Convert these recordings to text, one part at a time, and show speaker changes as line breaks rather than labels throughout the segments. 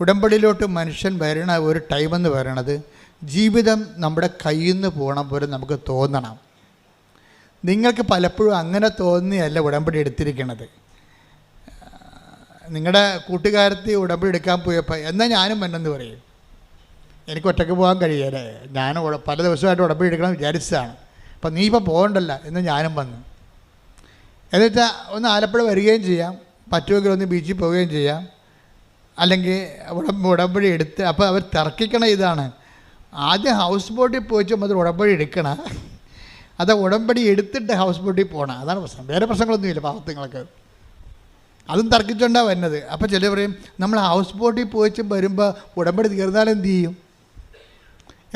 ഉടമ്പടിയിലോട്ട് മനുഷ്യൻ വരണ ഒരു ടൈം എന്ന് പറയണത് ജീവിതം നമ്മുടെ കയ്യിൽ നിന്ന് പോകണം പോലെ നമുക്ക് തോന്നണം. നിങ്ങൾക്ക് പലപ്പോഴും അങ്ങനെ തോന്നിയല്ല ഉടമ്പടി എടുത്തിരിക്കണത്. നിങ്ങളുടെ കൂട്ടുകാരത്തി ഉടമ്പടി എടുക്കാൻ പോയപ്പോൾ എന്നാൽ ഞാനും വന്നെന്ന് പറയും. എനിക്ക് ഒറ്റയ്ക്ക് പോകാൻ കഴിയല്ലേ? ഞാൻ പല ദിവസമായിട്ട് ഉടമ്പടി എടുക്കണം വിചാരിച്ചതാണ്. അപ്പം നീ ഇപ്പോൾ പോകണ്ടല്ല എന്ന് ഞാനും വന്നു. എന്നുവെച്ചാൽ ഒന്ന് ആലപ്പുഴ വരികയും ചെയ്യാം. പറ്റുമെങ്കിൽ ഒന്ന് ബീച്ചിൽ പോവുകയും ചെയ്യാം. അല്ലെങ്കിൽ ഉടമ്പടി എടുത്ത് അപ്പോൾ അവർ തർക്കിക്കണ ഇതാണ്. ആദ്യം ഹൗസ് ബോട്ടിൽ പോയിച്ച് മുതൽ ഉടമ്പടി എടുക്കണം. അത് ഉടമ്പടി എടുത്തിട്ട് ഹൗസ് ബോട്ടിൽ പോകണം അതാണ് പ്രശ്നം. വേറെ പ്രശ്നങ്ങളൊന്നുമില്ല പാവത്തുങ്ങൾക്ക് അതും തർക്കിച്ചുകൊണ്ടാണ് വരുന്നത് അപ്പോൾ ചിലർ പറയും നമ്മൾ ഹൗസ് ബോട്ടിൽ പോയിച്ച് വരുമ്പോൾ ഉടമ്പടി തീർന്നാൽ എന്ത് ചെയ്യും?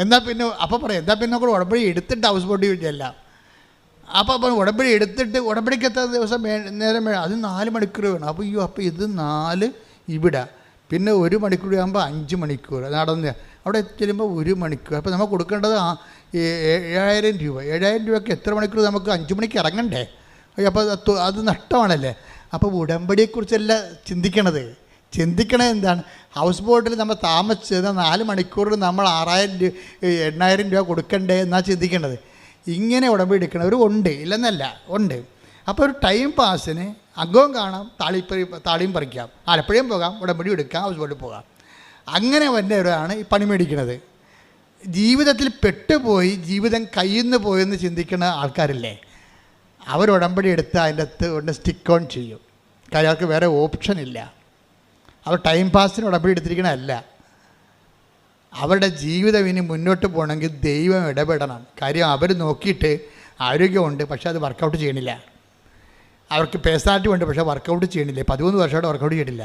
എന്നാൽ പിന്നെ അപ്പോൾ പറയാം എന്നാൽ പിന്നെ നമുക്ക് ഉടമ്പടി എടുത്തിട്ട് ഹൗസ് ബോട്ടിൽ ചെല്ലാം അപ്പോൾ അപ്പോൾ ഉടമ്പടി എടുത്തിട്ട് ഉടമ്പടിക്ക് എത്ര ദിവസം നേരം വേണം അത് നാല് മണിക്കൂർ വേണം. അപ്പോൾ അയ്യോ അപ്പോൾ ഇത് നാല് ഇവിടെ. പിന്നെ ഒരു മണിക്കൂർ ആകുമ്പോൾ അഞ്ച് മണിക്കൂർ. നടന്ന് അവിടെ ചെല്ലുമ്പോൾ ഒരു മണിക്കൂർ. അപ്പോൾ നമുക്ക് കൊടുക്കേണ്ടത് ഏഴായിരം രൂപ. ഏഴായിരം രൂപയ്ക്ക് എത്ര മണിക്കൂർ നമുക്ക് അഞ്ച് മണിക്ക് ഇറങ്ങണ്ടേ? അപ്പോൾ അത് നഷ്ടമാണല്ലേ? അപ്പോൾ ഉടമ്പടിയെക്കുറിച്ചല്ല ചിന്തിക്കണത്. ചിന്തിക്കണത് എന്താണ്? ഹൗസ് ബോട്ടിൽ നമ്മൾ താമസിച്ചത് നാല് മണിക്കൂറിൽ നമ്മൾ ആറായിരം രൂപ എണ്ണായിരം രൂപ കൊടുക്കണ്ടേ എന്നാണ് ചിന്തിക്കേണ്ടത് ഇങ്ങനെ ഉടമ്പടി എടുക്കണവർ ഉണ്ട്. ഇല്ലെന്നല്ല ഉണ്ട്. അപ്പോൾ ഒരു ടൈം പാസിന് അകവും കാണാം താളിപ്പറി താളിയും പറിക്കാം. ആലപ്പുഴയും പോകാം ഉടമ്പടി എടുക്കാം ഹൗസ് ബോട്ടിൽ പോകാം. അങ്ങനെ വന്നവരാണ് ഈ പണി മേടിക്കുന്നത്. ജീവിതത്തിൽ പെട്ടുപോയി ജീവിതം കയ്യുന്നു പോയെന്ന് ചിന്തിക്കുന്ന ആൾക്കാരില്ലേ? അവർ ഉടമ്പടി എടുത്ത് അതിന്റെ അകത്ത് കൊണ്ട് സ്റ്റിക്ക് ഓൺ ചെയ്യും. കാര്യം അവർക്ക് വേറെ ഓപ്ഷൻ ഇല്ല. അവർ ടൈം പാസിന് ഉടമ്പടി എടുത്തിരിക്കണമല്ല അവരുടെ ജീവിതം ഇനി മുന്നോട്ട് പോകണമെങ്കിൽ ദൈവം ഇടപെടണം. കാര്യം അവർ നോക്കിയിട്ട് ആരോഗ്യമുണ്ട് പക്ഷേ അത് വർക്കൗട്ട് ചെയ്യണില്ല. അവർക്ക് പേഴ്സണാലിറ്റി ഉണ്ട് പക്ഷേ വർക്കൗട്ട് ചെയ്യണില്ല. പതിമൂന്ന് വർഷമായിട്ട് വർക്കൗട്ട് ചെയ്യണില്ല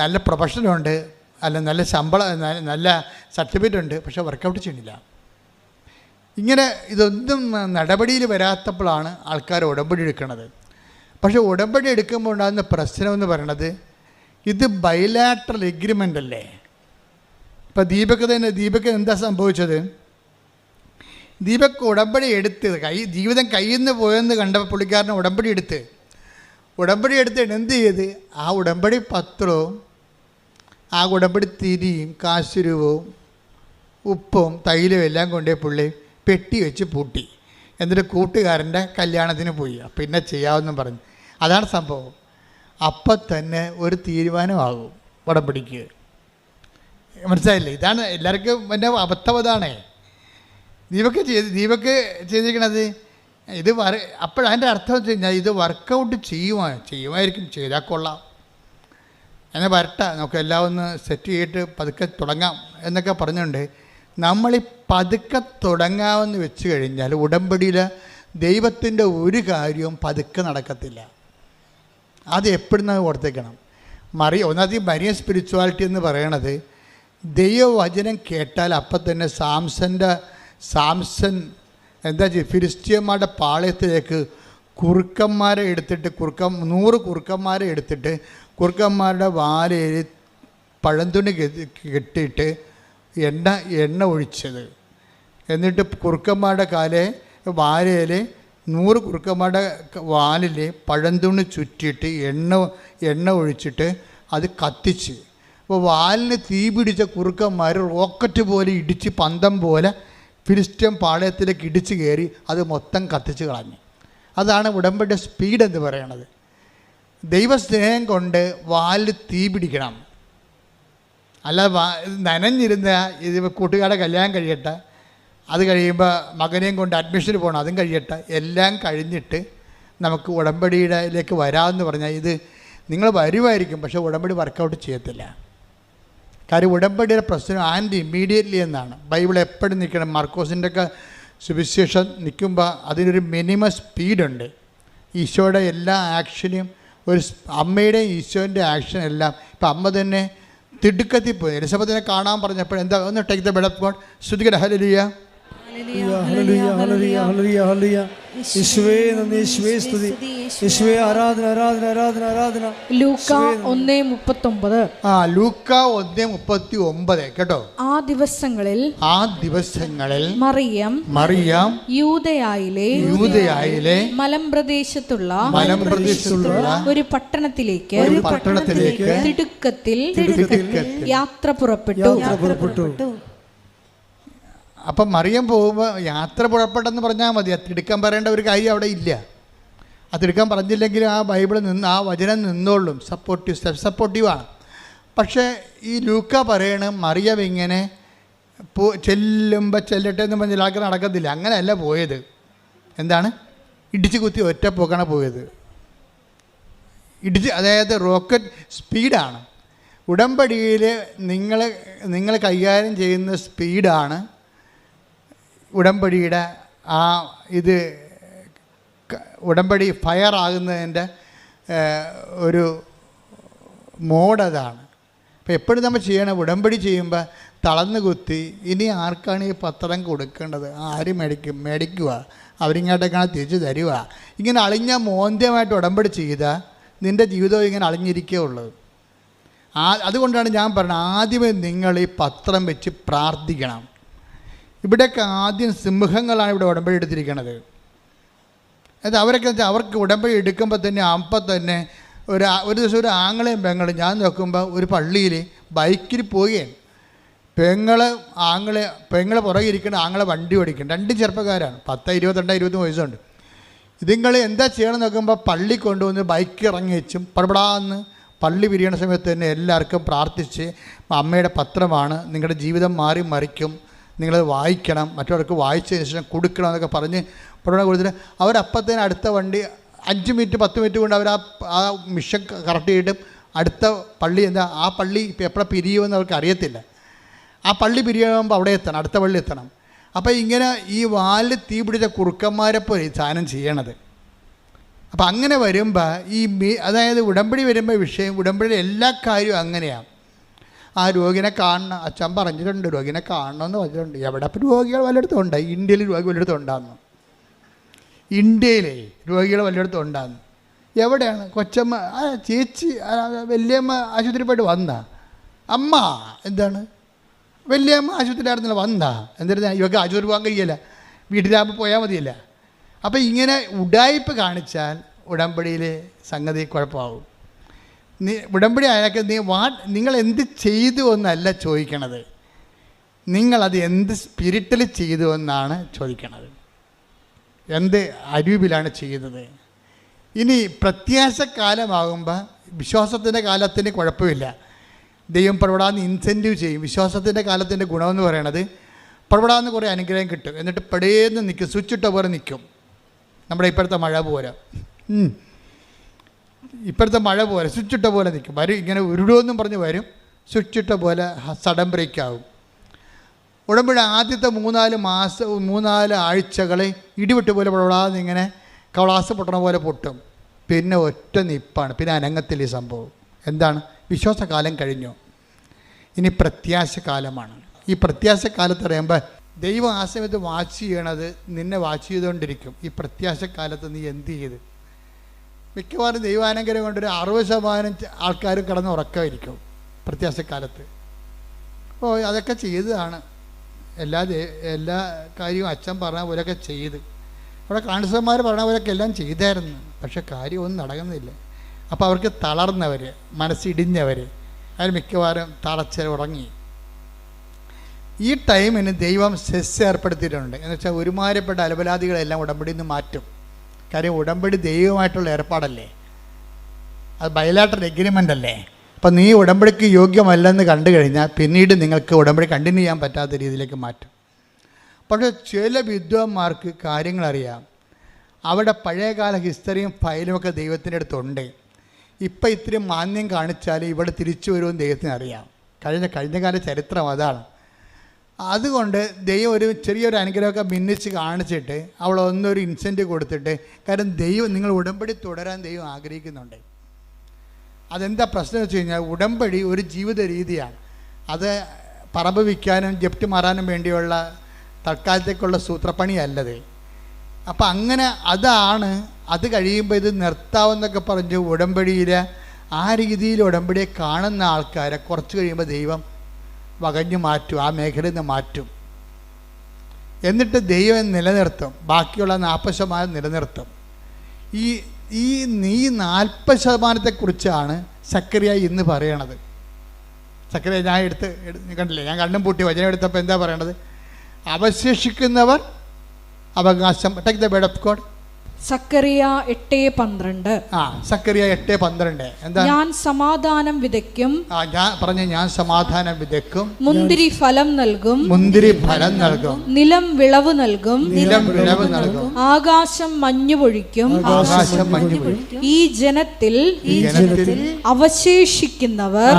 നല്ല പ്രൊഫഷനുണ്ട് അല്ല നല്ല ശമ്പളം നല്ല സർട്ടിഫിക്കറ്റ് ഉണ്ട് പക്ഷേ വർക്കൗട്ട് ചെയ്യണില്ല. ഇങ്ങനെ ഇതൊന്നും നടപടിയിൽ വരാത്തപ്പോഴാണ് ആൾക്കാർ ഉടമ്പടി എടുക്കുന്നത്. പക്ഷേ ഉടമ്പടി എടുക്കുമ്പോൾ ഉണ്ടാകുന്ന പ്രശ്നം എന്ന് പറയണത് ഇത് ബൈലാട്രൽ എഗ്രിമെന്റ് അല്ലേ? ഇപ്പം ദീപക് തന്നെ ദീപക് എന്താ സംഭവിച്ചത്? ദീപക് ഉടമ്പടി എടുത്ത് കൈ ജീവിതം കയ്യിൽ പോയെന്ന് കണ്ടപ്പോൾ പുള്ളിക്കാരൻ ഉടമ്പടി എടുത്ത്. ഉടമ്പടി എടുത്തിട്ട് എന്ത് ചെയ്ത്? ആ ഉടമ്പടി പത്രവും ആ ഉടമ്പടി തിരിയും കാശുരുവും ഉപ്പും തൈലും എല്ലാം കൊണ്ടേ പുള്ളി പെട്ടി വെച്ച് പൂട്ടി. എന്നിട്ട് കൂട്ടുകാരന്റെ കല്യാണത്തിന് പോയി. പിന്നെ ചെയ്യാമെന്നും പറഞ്ഞു. അതാണ് സംഭവം. അപ്പം തന്നെ ഒരു തീരുമാനമാകും ഉടമ്പടിക്ക്. മനസ്സിലായില്ലേ? ഇതാണ് എല്ലാവർക്കും എന്റെ അബദ്ധം അതാണേ. ദീപക്ക് ചെയ്ത് ദീപക്ക് ചെയ്തിരിക്കണത്? ഇത് വർ അപ്പോഴതിന്റെ അർത്ഥം വെച്ച് കഴിഞ്ഞാൽ ഇത് വർക്കൗട്ട് ചെയ്യുമോ ചെയ്യുമായിരിക്കും ചെയ്താൽ കൊള്ളാം. എന്നെ വരട്ടെ നമുക്ക് എല്ലാം ഒന്ന് സെറ്റ് ചെയ്തിട്ട് പതുക്കെ തുടങ്ങാം എന്നൊക്കെ പറഞ്ഞുകൊണ്ട് നമ്മൾ ഈ പതുക്കെ തുടങ്ങാമെന്ന് വെച്ച് കഴിഞ്ഞാൽ ഉടമ്പടിയിൽ ദൈവത്തിന്റെ ഒരു കാര്യവും പതുക്കെ നടക്കത്തില്ല. അത് എപ്പോഴും നമ്മൾ ഓർത്തേക്കണം. മറിയ ഒന്നാമത് മരിയ സ്പിരിച്വാലിറ്റി എന്ന് പറയണത് ദൈവവചനം കേട്ടാൽ അപ്പം തന്നെ സാംസന്റെ സാംസൺ എന്താ ചെയ്യുക ഫിലിസ്റ്റിയന്മാരുടെ പാളയത്തിലേക്ക് കുറുക്കന്മാരെ എടുത്തിട്ട് കുറുക്കം നൂറ് കുറുക്കന്മാരെ എടുത്തിട്ട് കുറുക്കന്മാരുടെ വാലയിൽ പഴന്തുണി കെട്ടി- കെട്ടിയിട്ട് എണ്ണ എണ്ണ ഒഴിച്ചത്. എന്നിട്ട് കുറുക്കന്മാരുടെ കാലെ വാലയിൽ നൂറ് കുറുക്കന്മാരുടെ വാലിൽ പഴന്തുണി ചുറ്റിയിട്ട് എണ്ണ എണ്ണ ഒഴിച്ചിട്ട് അത് കത്തിച്ച്. അപ്പോൾ വാലിന് തീ പിടിച്ച കുറുക്കന്മാർ റോക്കറ്റ് പോലെ ഇടിച്ച് പന്തം പോലെ ഫിലിസ്റ്റ്യൻ പാളയത്തിലേക്ക് ഇടിച്ച് കയറി അത് മൊത്തം കത്തിച്ച് കളഞ്ഞു. അതാണ് ഉടമ്പടി സ്പീഡ് എന്ന് പറയണത്. ദൈവസ്നേഹം കൊണ്ട് വാലിൽ തീ പിടിക്കണം. അല്ല നനഞ്ഞിരുന്ന ഇത് കൂട്ടുകാരുടെ കല്യാണം കഴിയട്ടെ അത് കഴിയുമ്പോൾ മകനെയും കൊണ്ട് അഡ്മിഷന് പോകണം അതും കഴിയട്ടെ എല്ലാം കഴിഞ്ഞിട്ട് നമുക്ക് ഉടമ്പടിയിലേക്ക് വരാമെന്ന് പറഞ്ഞാൽ ഇത് നിങ്ങൾ വരുമായിരിക്കും പക്ഷേ ഉടമ്പടി വർക്കൗട്ട് ചെയ്യത്തില്ല. കാര്യം ഉടമ്പടിയുടെ പ്രശ്നം ആൻഡ് ഇമ്മീഡിയറ്റ്ലി എന്നാണ്. ബൈബിൾ എപ്പോഴും നിൽക്കണം. മർക്കോസിന്റെ ഒക്കെ സുവിശേഷം നിൽക്കുമ്പോൾ അതിനൊരു മിനിമം സ്പീഡുണ്ട് ഈശോയുടെ എല്ലാ ആക്ഷനും ഒരു അമ്മയുടെ ഈശോന്റെ ആക്ഷൻ എല്ലാം ഇപ്പം അമ്മ തന്നെ തിടുക്കത്തിൽ പോയി. എലിസബത്തിനെ കാണാൻ പറഞ്ഞപ്പോൾ എന്താ ഒന്ന് take the bed of God ശ്രുതികട ഹലിയ
യേശുവേ നന്ദി യേശുവേ സ്തുതി. യേശുവേ ആരാധന ആരാധന ആരാധന ആരാധന.
ലൂക്ക ഒന്നേ മുപ്പത്തൊമ്പത്.
ആ ലൂക്ക ഒന്ന് മുപ്പത്തി ഒമ്പത് കേട്ടോ.
ആ ദിവസങ്ങളിൽ
ആ ദിവസങ്ങളിൽ
മറിയം
മറിയാം
യൂതയായിലെ
യൂതയായിലെ
മലമ്പ്രദേശത്തുള്ള
മലമ്പ്രദേശത്തുള്ള
ഒരു പട്ടണത്തിലേക്ക്
ഒരു പട്ടണത്തിലേക്ക്
തിടുക്കത്തിൽ
തിടുക്കത്തിൽ
യാത്ര പുറപ്പെട്ടു.
യാത്ര പുറപ്പെട്ടു.
അപ്പം മറിയം പോകുമ്പോൾ യാത്ര പുഴപ്പെട്ടെന്ന് പറഞ്ഞാൽ മതി. തിടുക്കം പറയേണ്ട ഒരു കാര്യം അവിടെ ഇല്ല. അത് തിടുക്കം പറഞ്ഞില്ലെങ്കിലും ആ ബൈബിൾ നിന്ന് ആ വചനം നിന്നോളും. സപ്പോർട്ടീവ് സെൽഫ് സപ്പോർട്ടീവാണ് പക്ഷേ ഈ ലൂക്ക പറയണ മറിയം ഇങ്ങനെ പോ ചെല്ലുമ്പോൾ ചെല്ലട്ടെ എന്ന് പറഞ്ഞാൽ ആൾക്കാർ നടക്കത്തില്ല. അങ്ങനെയല്ല പോയത്. എന്താണ്? ഇടിച്ചു കുത്തി ഒറ്റ പോക്കാണ് പോയത്. ഇടിച്ച് അതായത് റോക്കറ്റ് സ്പീഡാണ്. ഉടമ്പടിയിൽ നിങ്ങൾ നിങ്ങൾ കൈകാര്യം ചെയ്യുന്ന സ്പീഡാണ് ഉടമ്പടിയുടെ ആ ഇത് ഉടമ്പടി ഫയർ ആകുന്നതിന്റെ ഒരു മോഡ് അതാണ്. അപ്പോൾ എപ്പോഴും നമ്മൾ ചെയ്യണം ഉടമ്പടി ചെയ്യുമ്പോൾ തളർന്ന് കുത്തി ഇനി ആർക്കാണ് ഈ പത്രം കൊടുക്കേണ്ടത്? ആര് മേടിക്കും? മേടിക്കുക അവരിങ്ങോട്ടേക്കാണ് തിരിച്ചു തരിക ഇങ്ങനെ അളിഞ്ഞ മോന്ത്യമായിട്ട് ഉടമ്പടി ചെയ്താൽ നിന്റെ ജീവിതം ഇങ്ങനെ അളിഞ്ഞിരിക്കേ ഉള്ളത് ആ അതുകൊണ്ടാണ് ഞാൻ പറഞ്ഞത് ആദ്യമേ നിങ്ങൾ ഈ പത്രം വെച്ച് പ്രാർത്ഥിക്കണം. ഇവിടെയൊക്കെ ആദ്യം സിംഹങ്ങളാണ് ഇവിടെ ഉടമ്പടി എടുത്തിരിക്കുന്നത് അത് അവരൊക്കെ വെച്ചാൽ അവർക്ക് ഉടമ്പടി എടുക്കുമ്പോൾ തന്നെ അപ്പം തന്നെ ഒരു ഒരു ദിവസം ഒരു ആങ്ങളെയും പെങ്ങളും ഞാൻ നോക്കുമ്പോൾ ഒരു പള്ളിയിൽ ബൈക്കിൽ പോവുകയാണ് പെങ്ങൾ ആങ്ങളെ പെങ്ങൾ പുറകെ ഇരിക്കണ ആങ്ങളെ വണ്ടി ഓടിക്കണം രണ്ട് ചെറുപ്പക്കാരാണ്. പത്ത് ഇരുപത്തിരണ്ട് ഇരുപത്തി വയസ്സുണ്ട്. ഇതുങ്ങൾ എന്താ ചെയ്യണം നോക്കുമ്പോൾ പള്ളി കൊണ്ടുവന്ന് ബൈക്ക് ഇറങ്ങി വെച്ചും പടപടാന്ന് പള്ളി പിരിയണ സമയത്ത് തന്നെ എല്ലാവർക്കും പ്രാർത്ഥിച്ച് അമ്മയുടെ പത്രമാണ് നിങ്ങളുടെ ജീവിതം മാറി മറിക്കും. നിങ്ങളത് വായിക്കണം മറ്റവർക്ക് വായിച്ചതിന് ശേഷം കൊടുക്കണം എന്നൊക്കെ പറഞ്ഞ് പടപട കൊടുത്തിട്ട് അവരപ്പത്തേന് അടുത്ത വണ്ടി അഞ്ച് മിനിറ്റ് പത്ത് മിനിറ്റ് കൊണ്ട് അവർ ആ ആ മിഷൻ കറക്റ്റ് ചെയ്തിട്ട് അടുത്ത പള്ളി എന്താ ആ പള്ളി എപ്പോഴാണ് പിരിയുമെന്ന് അവർക്ക് അറിയത്തില്ല. ആ പള്ളി പിരിയുമ്പോൾ അവിടെ എത്തണം അടുത്ത പള്ളി എത്തണം. അപ്പോൾ ഇങ്ങനെ ഈ വാലിൽ തീ പിടിച്ച കുറുക്കന്മാരെ പോലെ ഈ സാധനം ചെയ്യണത്. അപ്പം അങ്ങനെ വരുമ്പോൾ ഈ അതായത് ഉടമ്പടി വരുമ്പോൾ വിഷയം ഉടമ്പടിയുടെ എല്ലാ കാര്യവും അങ്ങനെയാണ് ആ രോഗിനെ കാണണം അച്ഛൻ പറഞ്ഞിട്ടുണ്ട് രോഗിനെ കാണണമെന്ന് പറഞ്ഞിട്ടുണ്ട്. എവിടെ ഇപ്പം രോഗികൾ വല്ലയിടത്തും ഉണ്ട്? ഇന്ത്യയിൽ രോഗി വല്ലയിടത്തും ഉണ്ടാകുന്നു ഇന്ത്യയിലെ രോഗികൾ വല്ലയിടത്തും ഉണ്ടാകുന്നു എവിടെയാണ്? കൊച്ചമ്മ ആ ചേച്ചി വലിയമ്മ ആശുപത്രി പോയിട്ട് വന്ന? അമ്മ എന്താണ്? വല്യമ്മ ആശുപത്രിയിലായിരുന്നില്ല വന്നാ? എന്തായിരുന്നു ഇവക്ക് ആശുപത്രി പോകാൻ കഴിയില്ല. വീട്ടിലാകുമ്പോൾ പോയാൽ മതിയല്ല? അപ്പോൾ ഇങ്ങനെ ഉടായ്പ് കാണിച്ചാൽ ഉടമ്പടിയിലെ സംഗതി കുഴപ്പമാവും. നീ ഉടമ്പടി ആയാൽ നീ വാ നിങ്ങൾ എന്ത് ചെയ്തു എന്നല്ല ചോദിക്കണത്. നിങ്ങളത് എന്ത് സ്പിരിറ്റിൽ ചെയ്തു എന്നാണ് ചോദിക്കണത്. എന്ത് അരൂപിലാണ് ചെയ്യുന്നത് ഇനി പ്രത്യാശ കാലമാകുമ്പോൾ വിശ്വാസത്തിന്റെ കാലത്തിന് കുഴപ്പമില്ല. ദൈവം പ്രവടാന്ന് ഇൻസെന്റീവ് ചെയ്യും. വിശ്വാസത്തിന്റെ കാലത്തിന്റെ ഗുണമെന്ന് പറയണത് പ്രവടാന്ന് കുറേ അനുഗ്രഹം കിട്ടും. എന്നിട്ട് പെടേന്ന് നിൽക്കും സ്വിച്ച് ഇട്ട പോലെ നിൽക്കും നമ്മുടെ ഇപ്പോഴത്തെ മഴ ഉം. ഇപ്പോഴത്തെ മഴ പോലെ സ്വിച്ച് ഇട്ട പോലെ നിൽക്കും വരും ഇങ്ങനെ ഉരുടുമെന്നും പറഞ്ഞ് വരും. സ്വിച്ച് ഇട്ട പോലെ സഡൻ ബ്രേക്ക് ആവും ഉടമ്പടി ആദ്യത്തെ മൂന്നാൽ മാസം മൂന്നാൽ ആഴ്ചകളെ ഇടിവിട്ട് പോലെ പൊടാതെ ഇങ്ങനെ കവളാസ് പൊട്ടണ പോലെ പൊട്ടും. പിന്നെ ഒറ്റ നിപ്പാണ്. പിന്നെ അനങ്ങത്തില്ല ഈ സംഭവം. എന്താണ്? വിശ്വാസകാലം കഴിഞ്ഞു. ഇനി പ്രത്യാശകാലമാണ് ഈ പ്രത്യാശക്കാലത്ത് പറയുമ്പോൾ ദൈവം ആ സമയത്ത് വാച്ച് ചെയ്യണത് നിന്നെ വാച്ച് ചെയ്തുകൊണ്ടിരിക്കും. ഈ പ്രത്യാശക്കാലത്ത് നീ എന്ത് ചെയ്ത്? മിക്കവാറും ദൈവാനുഗ്രഹം കൊണ്ടൊരു അറുപത് ശതമാനം ആൾക്കാർ കിടന്ന് ഉറക്കമായിരിക്കും പ്രത്യാശക്കാലത്ത്. അപ്പോൾ അതൊക്കെ ചെയ്തതാണ്. എല്ലാ എല്ലാ കാര്യവും അച്ഛൻ പറഞ്ഞ പോലെയൊക്കെ ചെയ്ത്. അവിടെ കാണിസന്മാർ പറഞ്ഞ പോലെയൊക്കെ എല്ലാം ചെയ്തായിരുന്നു. പക്ഷെ കാര്യമൊന്നും നടക്കുന്നില്ല. അപ്പോൾ അവർക്ക് തളർന്നവർ മനസ്സിടിഞ്ഞവർ അവർ മിക്കവാറും തളച്ച ഉറങ്ങി. ഈ ടൈമിന് ദൈവം സെസ് ഏർപ്പെടുത്തിയിട്ടുണ്ട്. എന്ന് വെച്ചാൽ ഒരുമാരപ്പെട്ട അലപലാദികളെല്ലാം ഉടമ്പടിയിൽ നിന്ന് മാറ്റും. കാര്യം ഉടമ്പടി ദൈവമായിട്ടുള്ള ഏർപ്പാടല്ലേ? അത് ബയലാട്ടർ എഗ്രിമെന്റ് അല്ലേ? അപ്പം നീ ഉടമ്പടിക്ക് യോഗ്യമല്ലെന്ന് കണ്ടു കഴിഞ്ഞാൽ പിന്നീട് നിങ്ങൾക്ക് ഉടമ്പടി കണ്ടിന്യൂ ചെയ്യാൻ പറ്റാത്ത രീതിയിലേക്ക് മാറ്റും. പക്ഷേ ചില വിദ്വാന്മാർക്ക് കാര്യങ്ങളറിയാം. അവിടെ പഴയകാല ഹിസ്റ്ററിയും ഫയലുമൊക്കെ ദൈവത്തിന്റെ അടുത്തുണ്ട്. ഇപ്പം ഇത്തിരി മാന്യം കാണിച്ചാൽ ഇവിടെ തിരിച്ചു വരുമെന്ന് ദൈവത്തിന് അറിയാം. കഴിഞ്ഞ കഴിഞ്ഞ കാല ചരിത്രം അതാണ്. അതുകൊണ്ട് ദൈവം ഒരു ചെറിയൊരു അനുഗ്രഹമൊക്കെ ഭിന്നിച്ച് കാണിച്ചിട്ട് അവൾ ഒന്നൊരു ഇൻസെന്റ് കൊടുത്തിട്ട് കാരണം ദൈവം നിങ്ങൾ ഉടമ്പടി തുടരാൻ ദൈവം ആഗ്രഹിക്കുന്നുണ്ട്. അതെന്താ പ്രശ്നം വെച്ച് കഴിഞ്ഞാൽ ഉടമ്പടി ഒരു ജീവിത രീതിയാണ്. അത് പറമ്പ് വിൽക്കാനും ജപ്റ്റ് മാറാനും വേണ്ടിയുള്ള തൽക്കാലത്തേക്കുള്ള സൂത്രപ്പണിയല്ലത്. അപ്പം അങ്ങനെ അതാണ് അത് കഴിയുമ്പോൾ ഇത് നിർത്താവെന്നൊക്കെ പറഞ്ഞ് ഉടമ്പടിയിൽ ആ രീതിയിൽ ഉടമ്പടിയെ കാണുന്ന ആൾക്കാരെ കുറച്ച് കഴിയുമ്പോൾ ദൈവം വകഞ്ഞു മാറ്റും ആ മേഖലയിൽ നിന്ന് മാറ്റും. എന്നിട്ട് ദൈവം നിലനിർത്തും. ബാക്കിയുള്ള നാൽപ്പത് ശതമാനം നിലനിർത്തും. ഈ ഈ നീ നാൽപ്പത് ശതമാനത്തെക്കുറിച്ചാണ് സക്കറിയ ഇന്ന് പറയണത്. സക്കറിയ ഞാൻ എടുത്ത് എടു- കണ്ടില്ലേ? ഞാൻ കണ്ണും പൂട്ടി വചനം എടുത്തപ്പോൾ എന്താ പറയണത്? അവശേഷിക്കുന്നവർ അവകാശം take the bed of God
Sakkariya എട്ട് പന്ത്രണ്ട്.
ആ സക്കറിയ എട്ട് പന്ത്രണ്ട്. എന്താ?
ഞാൻ സമാധാനം വിതയ്ക്കും.
ആ ഞാൻ പറഞ്ഞ ഞാൻ സമാധാനം വിതയ്ക്കും.
മുന്തിരി ഫലം നൽകും.
മുന്തിരി ഫലം നൽകും.
നിലം വിളവ് നൽകും.
നിലം വിളവ് നൽകും.
ആകാശം മഞ്ഞു പൊഴിക്കും.
ആകാശം മഞ്ഞു പൊഴിക്കും.
ഈ ജനത്തിൽ
ഈ ജനത്തിൽ
അവശേഷിക്കുന്നവർ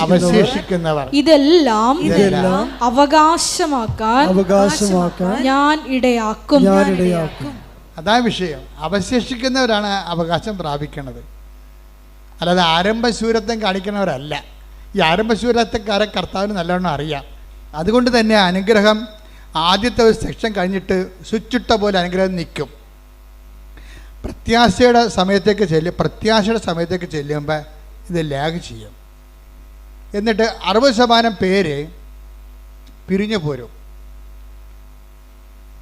അവശേഷിക്കുന്നവർ.
ഇതെല്ലാം
ഇതെല്ലാം
അവകാശമാക്കാൻ
അവകാശമാക്കാൻ
ഞാൻ ഇടയാക്കും.
ഞാനിടയാക്കും
അതാ വിഷയം. അവശേഷിക്കുന്നവരാണ് അവകാശം പ്രാപിക്കുന്നത് അല്ലാതെ ആരംഭശൂരത്വം കാണിക്കുന്നവരല്ല ഈ ആരംഭശൂരത്വക്കാരെ കർത്താവിന് നല്ലവണ്ണം അറിയാം. അതുകൊണ്ട് തന്നെ അനുഗ്രഹം ആദ്യത്തെ ഒരു സെക്ഷൻ കഴിഞ്ഞിട്ട് സ്വിച്ചിട്ട പോലെ അനുഗ്രഹം നിൽക്കും. പ്രത്യാശയുടെ സമയത്തേക്ക് ചെല്ലും പ്രത്യാശയുടെ സമയത്തേക്ക് ചെല്ലുമ്പോൾ ഇത് ലാഗ് ചെയ്യും. എന്നിട്ട് അറുപത് ശതമാനം പേര് പിരിഞ്ഞു പോരും.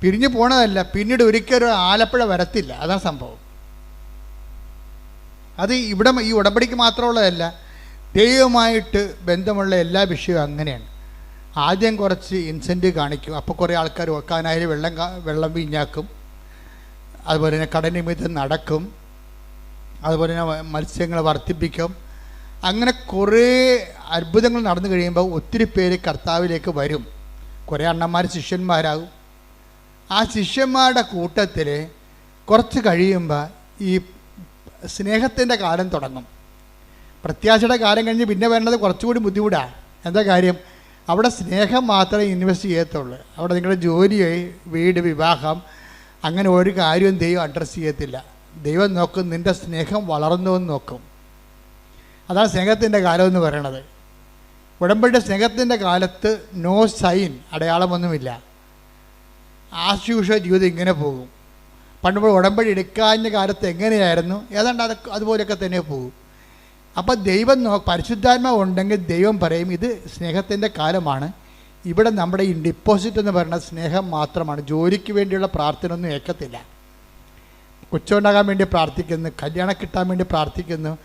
പിരിഞ്ഞു പോണതല്ല പിന്നീട് ഒരിക്കലും ആലപ്പുഴ വരത്തില്ല. അതാണ് സംഭവം. അത് ഇവിടെ ഈ ഉടമ്പടിക്ക് മാത്രമുള്ളതല്ല ദൈവമായിട്ട് ബന്ധമുള്ള എല്ലാ വിഷയവും അങ്ങനെയാണ്. ആദ്യം കുറച്ച് ഇൻസെന്റീവ് കാണിക്കും. അപ്പോൾ കുറേ ആൾക്കാർ വെക്കാനായാലും വെള്ളം വെള്ളം വീഞ്ഞാക്കും. അതുപോലെ തന്നെ കടനിമിത്തം നടക്കും. അതുപോലെ തന്നെ മത്സ്യങ്ങൾ വർദ്ധിപ്പിക്കും. അങ്ങനെ കുറേ അത്ഭുതങ്ങൾ നടന്നു കഴിയുമ്പോൾ ഒത്തിരി പേര് കർത്താവിലേക്ക് വരും. കുറേ അണ്ണന്മാർ ശിഷ്യന്മാരാകും. ആ ശിഷ്യന്മാരുടെ കൂട്ടത്തിൽ കുറച്ച് കഴിയുമ്പോൾ ഈ സ്നേഹത്തിന്റെ കാലം തുടങ്ങും. പ്രത്യാശയുടെ കാലം കഴിഞ്ഞ് പിന്നെ വരേണ്ടത് കുറച്ചുകൂടി ബുദ്ധിമുട്ടാണ് എന്താ കാര്യം? അവിടെ സ്നേഹം മാത്രമേ ഇൻവെസ്റ്റ് ചെയ്യത്തുള്ളൂ. അവിടെ നിങ്ങളുടെ ജോലി വീട് വിവാഹം അങ്ങനെ ഒരു കാര്യവും ദൈവം അഡ്രസ്സ് ചെയ്യത്തില്ല. ദൈവം നോക്കും നിന്റെ സ്നേഹം വളർന്നു എന്ന് നോക്കും. അതാണ് സ്നേഹത്തിന്റെ കാലം എന്ന് പറയണത്. ഉടമ്പടിയുടെ സ്നേഹത്തിന്റെ കാലത്ത് നോ സൈൻ അടയാളമൊന്നുമില്ല. ആശുഷ ജീവിതം ഇങ്ങനെ പോകും. പണ്ട് ഉടമ്പടി എടുക്കാഞ്ഞ കാലത്ത് എങ്ങനെയായിരുന്നു? ഏതാണ്ട് അത് അതുപോലെയൊക്കെ തന്നെ പോകും. അപ്പോൾ ദൈവം നോ പരിശുദ്ധാത്മാവ് ഉണ്ടെങ്കിൽ ദൈവം പറയും ഇത് സ്നേഹത്തിന്റെ കാലമാണ്. ഇവിടെ നമ്മുടെ ഈ ഡിപ്പോസിറ്റ് എന്ന് പറയുന്ന സ്നേഹം മാത്രമാണ്. ജോലിക്ക് വേണ്ടിയുള്ള പ്രാർത്ഥന ഒന്നും ഏക്കത്തില്ല കൊച്ചുണ്ടാകാൻ വേണ്ടി പ്രാർത്ഥിക്കുന്നു കല്യാണം കിട്ടാൻ വേണ്ടി പ്രാർത്ഥിക്കുന്നു.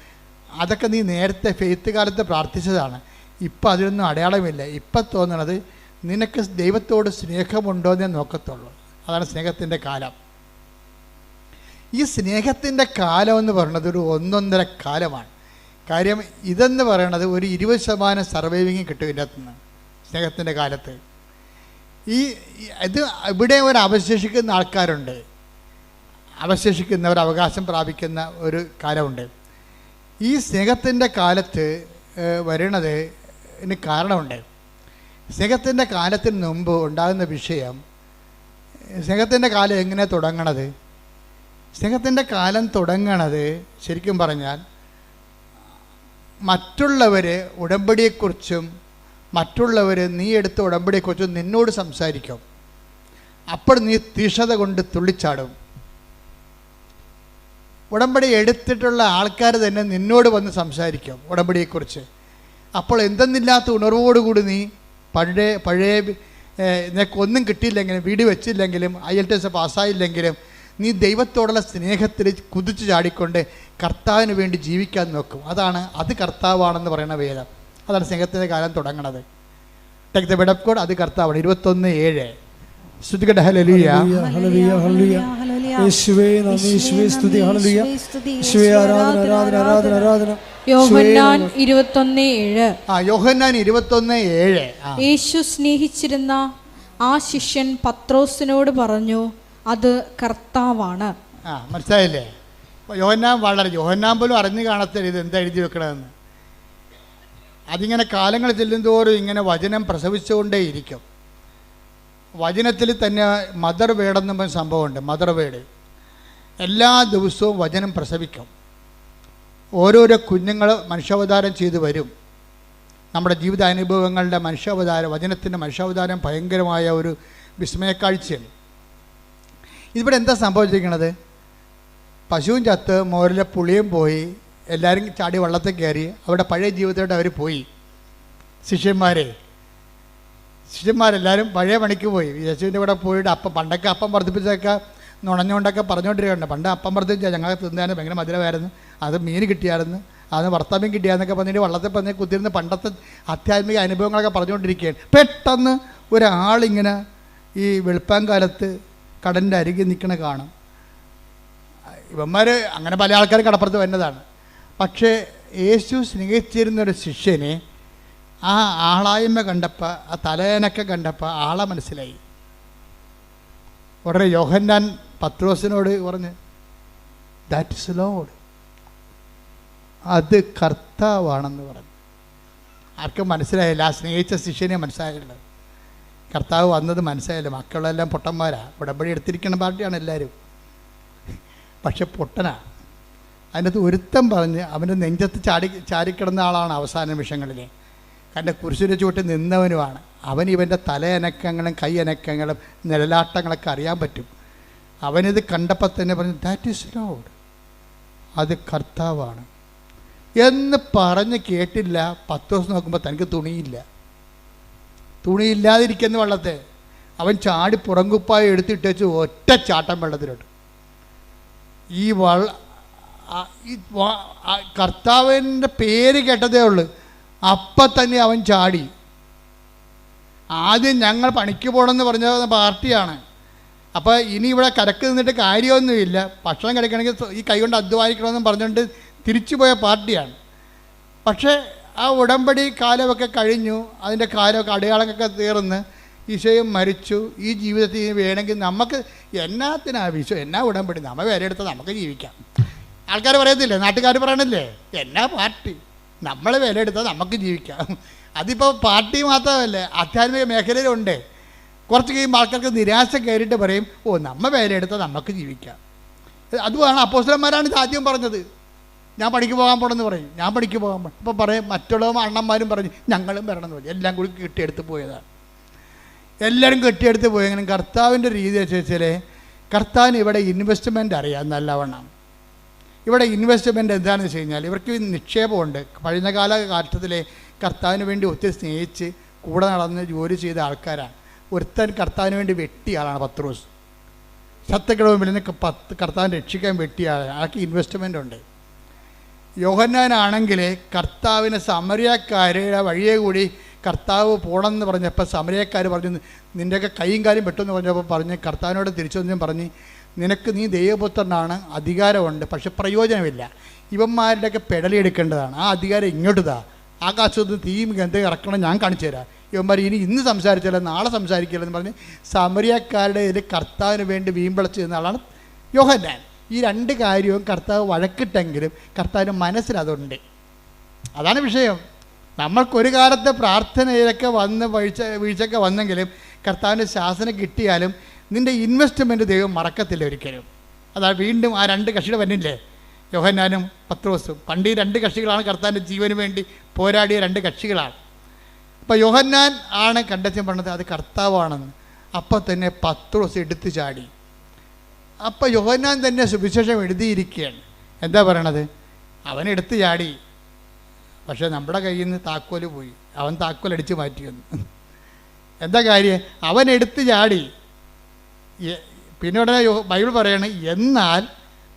അതൊക്കെ നീ നേരത്തെ ഫെയ്ത്ത് കാലത്ത് പ്രാർത്ഥിച്ചതാണ്. ഇപ്പം അതിനൊന്നും അടയാളമില്ല. ഇപ്പം തോന്നണത് നിനക്ക് ദൈവത്തോട് സ്നേഹമുണ്ടോ എന്നേ നോക്കത്തുള്ളൂ. അതാണ് സ്നേഹത്തിന്റെ കാലം. ഈ സ്നേഹത്തിന്റെ കാലം എന്ന് പറയുന്നത് ഒരു ഒന്നൊന്നര കാലമാണ്. കാര്യം ഇതെന്ന് പറയണത് ഒരു ഇരുപത് ശതമാനം സർവൈവിങ് കിട്ടും ഇതിന്റെ അകത്തുനിന്ന് സ്നേഹത്തിന്റെ കാലത്ത്. ഈ ഇത് ഇവിടെ ഒരു അവശേഷിക്കുന്ന ആൾക്കാരുണ്ട്. അവശേഷിക്കുന്നവർ അവകാശം പ്രാപിക്കുന്ന ഒരു കാലമുണ്ട്. ഈ സ്നേഹത്തിന്റെ കാലത്ത് വരണത് കാരണമുണ്ട്. സ്നേഹത്തിന്റെ കാലത്തിന് മുമ്പ് ഉണ്ടാകുന്ന വിഷയം സ്നേഹത്തിന്റെ കാലം എങ്ങനെ തുടങ്ങണത്? സ്നേഹത്തിന്റെ കാലം തുടങ്ങണത് ശരിക്കും പറഞ്ഞാൽ മറ്റുള്ളവർ ഉടമ്പടിയെക്കുറിച്ചും മറ്റുള്ളവർ നീ എടുത്ത ഉടമ്പടിയെക്കുറിച്ചും നിന്നോട് സംസാരിക്കും. അപ്പോൾ നീ തീക്ഷത കൊണ്ട് തുള്ളിച്ചാടും. ഉടമ്പടി എടുത്തിട്ടുള്ള ആൾക്കാർ തന്നെ നിന്നോട് വന്ന് സംസാരിക്കും ഉടമ്പടിയെക്കുറിച്ച്. അപ്പോൾ എന്തെന്നില്ലാത്ത ഉണർവോടുകൂടി നീ പഴയ പഴയ നിനക്ക് നിനക്കൊന്നും കിട്ടിയില്ലെങ്കിലും വീട് വെച്ചില്ലെങ്കിലും ഐ എൽ ടി എസ് പാസ്സായില്ലെങ്കിലും നീ ദൈവത്തോടുള്ള സ്നേഹത്തിൽ കുതിച്ചു ചാടിക്കൊണ്ട് കർത്താവിന് വേണ്ടി ജീവിക്കാൻ നോക്കും. അതാണ് അത് കർത്താവാണെന്ന് പറയുന്ന വേദം. അതാണ് സ്നേഹത്തിന്റെ കാലം തുടങ്ങണത്. ടെക് ദ ബെഡ് കോഡ് അത് കർത്താവാണ്. ഇരുപത്തൊന്ന് ഏഴ്. ശ്രുതികട ഹലലിയ
ഹല്ലേലൂയ, ഹല്ലേലൂയ. യേശുവേ നന്ദി. യേശുവേ സ്തുതി. ഹല്ലേലൂയ. യേശുവേ ആരാധന ആരാധന ആരാധന ആരാധന.
യോഹന്നാൻ ഇരുപത്തൊന്ന് ഏഴ്.
ആ യോഹന്നാൻ ഇരുപത്തൊന്ന് ഏഴ്. ആ.
യേശു സ്നേഹിച്ചിരുന്ന ആ ശിഷ്യൻ പത്രോസിനോട് പറഞ്ഞു അത് കർത്താവാണ്.
ആ മനസ്സിലായില്ലേ? യോഹന്നാൻ വളരെ യോഹന്നാൻ പോലും അറിഞ്ഞു കാണത്തില്ല ഇത് എന്താ എഴുതി വെക്കണമെന്ന് അതിങ്ങനെ കാലങ്ങൾ ചെല്ലുന്തോറും ഇങ്ങനെ വചനം പ്രസവിച്ചുകൊണ്ടേയിരിക്കും. വചനത്തിൽ തന്നെ മദർ വേടെന്ന് പറഞ്ഞ സംഭവമുണ്ട് മദർ വേഡ്. എല്ലാ ദിവസവും വചനം പ്രസവിക്കും. ഓരോരോ കുഞ്ഞുങ്ങൾ മനുഷ്യാവതാരം ചെയ്തു വരും. നമ്മുടെ ജീവിത അനുഭവങ്ങളുടെ മനുഷ്യാവതാരം വചനത്തിന്റെ മനുഷ്യാവതാരം ഭയങ്കരമായ ഒരു വിസ്മയക്കാഴ്ചയാണ്. ഇതിവിടെ എന്താ സംഭവിച്ചിരിക്കുന്നത്? പശുവും ചത്ത് മോരിലെ പുളിയും പോയി എല്ലാവരും ചാടി വള്ളത്തിൽ കയറി അവരുടെ പഴയ ജീവിതത്തോടെ അവർ പോയി. ശിഷ്യന്മാരെ ശിഷ്യന്മാരെല്ലാവരും പഴയ പണിക്ക് പോയി. യേശുവിന്റെ കൂടെ പോയിട്ട് അപ്പം പണ്ടൊക്കെ അപ്പം വർദ്ധിപ്പിച്ചൊക്കെ നുണഞ്ഞുകൊണ്ടൊക്കെ പറഞ്ഞുകൊണ്ടിരിക്കുന്നുണ്ട്. പണ്ട് അപ്പം വർദ്ധിപ്പിച്ചാൽ ഞങ്ങൾ തിന്നാൻ ഭയങ്കര മധുരമായിരുന്നു. അത് മീൻ കിട്ടിയായിരുന്നു. അത് ഭർത്താവ്യം കിട്ടിയാന്നൊക്കെ പറഞ്ഞിട്ട് വള്ളത്തിൽ പറഞ്ഞ് കുത്തിരുന്ന് പണ്ടത്തെ ആധ്യാത്മിക അനുഭവങ്ങളൊക്കെ പറഞ്ഞുകൊണ്ടിരിക്കുകയാണ്. പെട്ടെന്ന് ഒരാളിങ്ങനെ ഈ വെളുപ്പാങ്കാലത്ത് കടലിന്റെ അരികിൽ നിൽക്കണ കാണും. ഇവന്മാർ അങ്ങനെ പല ആൾക്കാർ കടപ്പുറത്ത് വരുന്നതാണ്. പക്ഷേ യേശു സ്നേഹിച്ചിരുന്നൊരു ശിഷ്യനെ ആ ആളായ്മ കണ്ടപ്പോൾ ആ തലയനൊക്കെ കണ്ടപ്പോൾ ആളെ മനസ്സിലായി. ഉടനെ യോഹന്നാൻ പത്രോസിനോട് പറഞ്ഞ് ദാറ്റ് ഇസ് ലോഡ് അത് കർത്താവാണെന്ന് പറഞ്ഞു. ആർക്കും മനസ്സിലായില്ല. ആ സ്നേഹിച്ച ശിഷ്യനെ മനസ്സിലായില്ല. കർത്താവ് വന്നത് മനസ്സിലായില്ല. മക്കളെല്ലാം പൊട്ടന്മാരാ. ഉടമ്പടി എടുത്തിരിക്കുന്ന പാർട്ടിയാണ് എല്ലാവരും പക്ഷെ പൊട്ടനാ. അതിനകത്ത് ഒരുത്തം പറഞ്ഞ് അവന്റെ നെഞ്ചത്ത് ചാടി ചാരിക്കിടന്ന ആളാണ് അവസാന നിമിഷങ്ങളിൽ കാരണം കുരിശിന്റെ ചുവട്ടിൽ നിന്നവനുമാണ്. അവൻ ഇവന്റെ തലയനക്കങ്ങളും കൈയനക്കങ്ങളും നിഴലാട്ടങ്ങളൊക്കെ അറിയാൻ പറ്റും. അവനിത് കണ്ടപ്പോൾ തന്നെ പറഞ്ഞു ദാറ്റ് ഈസ് ലോഡ് അത് കർത്താവാണ്. എന്ന് പറഞ്ഞ് കേട്ടില്ല. പത്ത് ദിവസം നോക്കുമ്പോൾ തനിക്ക് തുണിയില്ല. തുണിയില്ലാതിരിക്കുന്ന വെള്ളത്തെ അവൻ ചാടി പുറങ്കുപ്പായി എടുത്തിട്ട് വെച്ച് ഒറ്റ ചാട്ടം വെള്ളത്തിലോട്ട്. ഈ വള്ള കർത്താവിന്റെ പേര് കേട്ടതേ ഉള്ളൂ. അപ്പം തന്നെ അവൻ ചാടി. ആദ്യം ഞങ്ങൾ പണിക്ക് പോകണമെന്ന് പറഞ്ഞ പാർട്ടിയാണ്. അപ്പോൾ ഇനി ഇവിടെ കരക്ക് നിന്നിട്ട് കാര്യമൊന്നുമില്ല. ഭക്ഷണം കിടക്കണമെങ്കിൽ ഈ കൈ കൊണ്ട് അധ്വാനിക്കണമെന്ന് പറഞ്ഞുകൊണ്ട് തിരിച്ചു പോയ പാർട്ടിയാണ്. പക്ഷേ ആ ഉടമ്പടി കാലമൊക്കെ കഴിഞ്ഞു. അതിന്റെ കാലമൊക്കെ അടയാളങ്ങളൊക്കെ തീർന്ന് ഈശോയും മരിച്ചു. ഈ ജീവിതത്തിൽ വേണമെങ്കിൽ നമുക്ക് എന്നാത്തിനാ ഈശോ എന്നാ ഉടമ്പടി? നമ്മ വേറെ എടുത്ത് നമുക്ക് ജീവിക്കാം. ആൾക്കാർ പറയത്തില്ലേ? നാട്ടുകാർ പറയണില്ലേ? എന്നാ പാർട്ടി? നമ്മൾ വില എടുത്താൽ നമുക്ക് ജീവിക്കാം. അതിപ്പോൾ പാർട്ടി മാത്രമല്ല ആധ്യാത്മിക മേഖലയിലുണ്ട്. കുറച്ച് കഴിയുമ്പോൾ ആൾക്കാർക്ക് നിരാശ കയറിയിട്ട് പറയും ഓ നമ്മൾ വില എടുത്താൽ നമുക്ക് ജീവിക്കാം. അതുമാണ് അപ്പോസ്റ്റലന്മാരാണ് ഇത് ആദ്യം പറഞ്ഞത്. ഞാൻ പണിക്ക് പോകാൻ പോകണമെന്ന് പറയും. ഞാൻ പണിക്ക് പോകാൻ പോകണം അപ്പോൾ പറയും മറ്റുള്ള അണ്ണന്മാരും പറഞ്ഞു ഞങ്ങളും വരണം എന്ന് പറഞ്ഞു. എല്ലാം കൂടി കെട്ടിയെടുത്ത് പോയതാണ് എല്ലാവരും കെട്ടിയെടുത്ത് പോയെങ്കിലും കർത്താവിന്റെ രീതി വെച്ചാൽ കർത്താവിന് ഇവിടെ ഇൻവെസ്റ്റ്മെന്റ് അറിയാം നല്ലവണ്ണം. ഇവിടെ ഇൻവെസ്റ്റ്മെന്റ് എന്താണെന്ന് വെച്ച് കഴിഞ്ഞാൽ ഇവർക്ക് നിക്ഷേപമുണ്ട്. കഴിഞ്ഞ കാല കാലത്തിലെ കർത്താവിന് വേണ്ടി ഒത്തിരി സ്നേഹിച്ച് കൂടെ നടന്ന് ജോലി ചെയ്ത ആൾക്കാരാണ്. ഒരുത്തൻ കർത്താവിന് വേണ്ടി വെട്ടിയ ആളാണ് പത്രോസ്. മുമ്പിൽ നിന്ന് പത്ത് കർത്താവിനെ രക്ഷിക്കാൻ വെട്ടിയ ആൾക്ക് ഇൻവെസ്റ്റ്മെന്റ് ഉണ്ട്. യോഹന്നാനാണെങ്കിൽ കർത്താവിന് സമരിയക്കാരുടെ വഴിയെ കൂടി കർത്താവ് പോകണമെന്ന് പറഞ്ഞപ്പോൾ സമരിയക്കാർ പറഞ്ഞു നിന്റെയൊക്കെ കൈയും കാലും വെട്ടുമെന്ന് പറഞ്ഞപ്പോൾ പറഞ്ഞ് കർത്താവിനോട് തിരിച്ചു വന്നും പറഞ്ഞ് നിനക്ക് നീ ദൈവപുത്രനാണ് അധികാരമുണ്ട് പക്ഷെ പ്രയോജനമില്ല. ഇവന്മാരുടെയൊക്കെ പെടലിയെടുക്കേണ്ടതാണ്. ആ അധികാരം ഇങ്ങോട്ട് താ ആകാശത്ത് തീയും ഗന്ധം ഇറക്കണം ഞാൻ കാണിച്ചു തരാം. ഇവന്മാർ ഇനി ഇന്ന് സംസാരിച്ചല്ല നാളെ സംസാരിക്കില്ലെന്ന് പറഞ്ഞ് സമരിയക്കാരുടെ ഇതിൽ കർത്താവിന് വേണ്ടി വീമ്പിളച്ച് എന്നാളാണ് യോഹന്നാൻ. ഈ രണ്ട് കാര്യവും കർത്താവ് വഴക്കിട്ടെങ്കിലും കർത്താവിന് മനസ്സിലതുണ്ട് അതാണ് വിഷയം. നമ്മൾക്കൊരു കാലത്തെ പ്രാർത്ഥനയിലൊക്കെ വന്ന് വീഴ്ച വീഴ്ചയൊക്കെ വന്നെങ്കിലും കർത്താവിന്റെ ശാസനം കിട്ടിയാലും നിന്റെ ഇൻവെസ്റ്റ്മെന്റ് ദൈവം മറക്കത്തില്ല ഒരിക്കലും. അതാ വീണ്ടും ആ രണ്ട് കക്ഷിയുടെ വന്നില്ലേ? യോഹന്നാനും പത്രോസും. പണ്ട് ഈ രണ്ട് കക്ഷികളാണ് കർത്താന്റെ ജീവന് വേണ്ടി പോരാടിയ രണ്ട് കക്ഷികളാണ്. അപ്പോൾ യോഹന്നാൻ ആണ് കണ്ടെത്തി പറഞ്ഞത് അത് കർത്താവാണെന്ന്. അപ്പോൾ തന്നെ പത്രോസ് എടുത്തു ചാടി. അപ്പോൾ യോഹന്നാൻ തന്നെ സുവിശേഷം എഴുതിയിരിക്കുകയാണ്. എന്താ പറയണത്? അവൻ എടുത്തു ചാടി. പക്ഷേ നമ്മുടെ കയ്യിൽ നിന്ന് താക്കോൽ പോയി. അവൻ താക്കോൽ അടിച്ച് മാറ്റിയെന്ന്. എന്താ കാര്യം? അവൻ എടുത്തു ചാടി. പിന്നെ ഉടനെ ബൈബിൾ പറയാണ് എന്നാൽ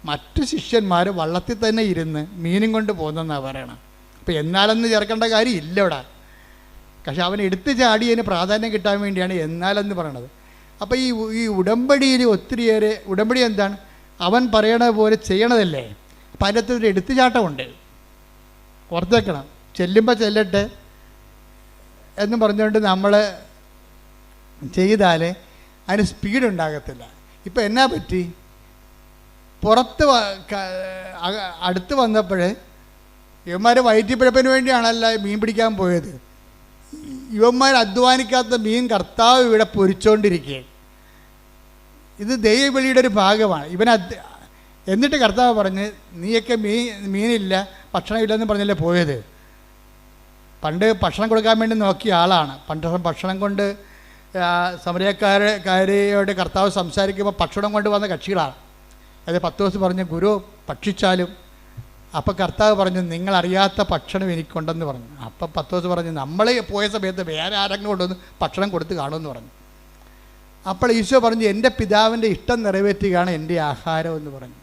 മറ്റു ശിഷ്യന്മാർ വള്ളത്തിൽ തന്നെ ഇരുന്ന് മീനും കൊണ്ട് പോകുന്നെന്നാണ് പറയണം. അപ്പോൾ എന്നാലെന്ന് ചേർക്കേണ്ട കാര്യം ഇല്ല ഇവിടെ പക്ഷെ അവൻ എടുത്ത് ചാടിയതിന് പ്രാധാന്യം കിട്ടാൻ വേണ്ടിയാണ് എന്നാലെന്ന് പറയണത്. അപ്പോൾ ഈ ഈ ഉടമ്പടിയിൽ ഒത്തിരിയേറെ ഉടമ്പടി എന്താണ്? അവൻ പറയണ പോലെ ചെയ്യണതല്ലേ? അപ്പം അതിനകത്ത് ഒരു എടുത്തുചാട്ടമുണ്ട്. ഓർത്തേക്കണം ചെല്ലുമ്പോൾ ചെല്ലട്ടെ എന്ന് പറഞ്ഞുകൊണ്ട് നമ്മൾ ചെയ്താൽ അതിന് സ്പീഡ് ഉണ്ടാകത്തില്ല. ഇപ്പം എന്നാ പറ്റി? പുറത്ത് അടുത്ത് വന്നപ്പോൾ ഇവന്മാർ വയറ്റിപ്പിഴപ്പിന് വേണ്ടിയാണല്ല മീൻ പിടിക്കാൻ പോയത്. ഇവന്മാർ അധ്വാനിക്കാത്ത മീൻ കർത്താവ് ഇവിടെ പൊരിച്ചുകൊണ്ടിരിക്കുകയാണ് ഇത് ദൈവവിളിയുടെ ഒരു ഭാഗമാണ്. ഇവൻ എന്നിട്ട് കർത്താവ് പറഞ്ഞ് നീയൊക്കെ മീൻ മീനില്ല ഭക്ഷണമില്ലെന്ന് പറഞ്ഞല്ലേ പോയത്? പണ്ട് ഭക്ഷണം കൊടുക്കാൻ വേണ്ടി നോക്കിയ ആളാണ്. പണ്ട് ഭക്ഷണം കൊണ്ട് സമരക്കാരുകാരെയോട് കർത്താവ് സംസാരിക്കുമ്പോൾ ഭക്ഷണം കൊണ്ട് വന്ന കക്ഷികളാണ്. അത് പത്ത് ദിവസം പറഞ്ഞു ഗുരു ഭക്ഷിച്ചാലും അപ്പം കർത്താവ് പറഞ്ഞു നിങ്ങളറിയാത്ത ഭക്ഷണം എനിക്കുണ്ടെന്ന് പറഞ്ഞു. അപ്പം പത്ത് ദിവസം പറഞ്ഞു നമ്മൾ പോയ സമയത്ത് വേറെ ആരെങ്കിലും കൊണ്ടുവന്ന് ഭക്ഷണം കൊടുത്ത് കാണുമെന്ന് പറഞ്ഞു. അപ്പോൾ ഈശോ പറഞ്ഞു എന്റെ പിതാവിന്റെ ഇഷ്ടം നിറവേറ്റുകയാണ് എന്റെ ആഹാരം എന്ന് പറഞ്ഞു.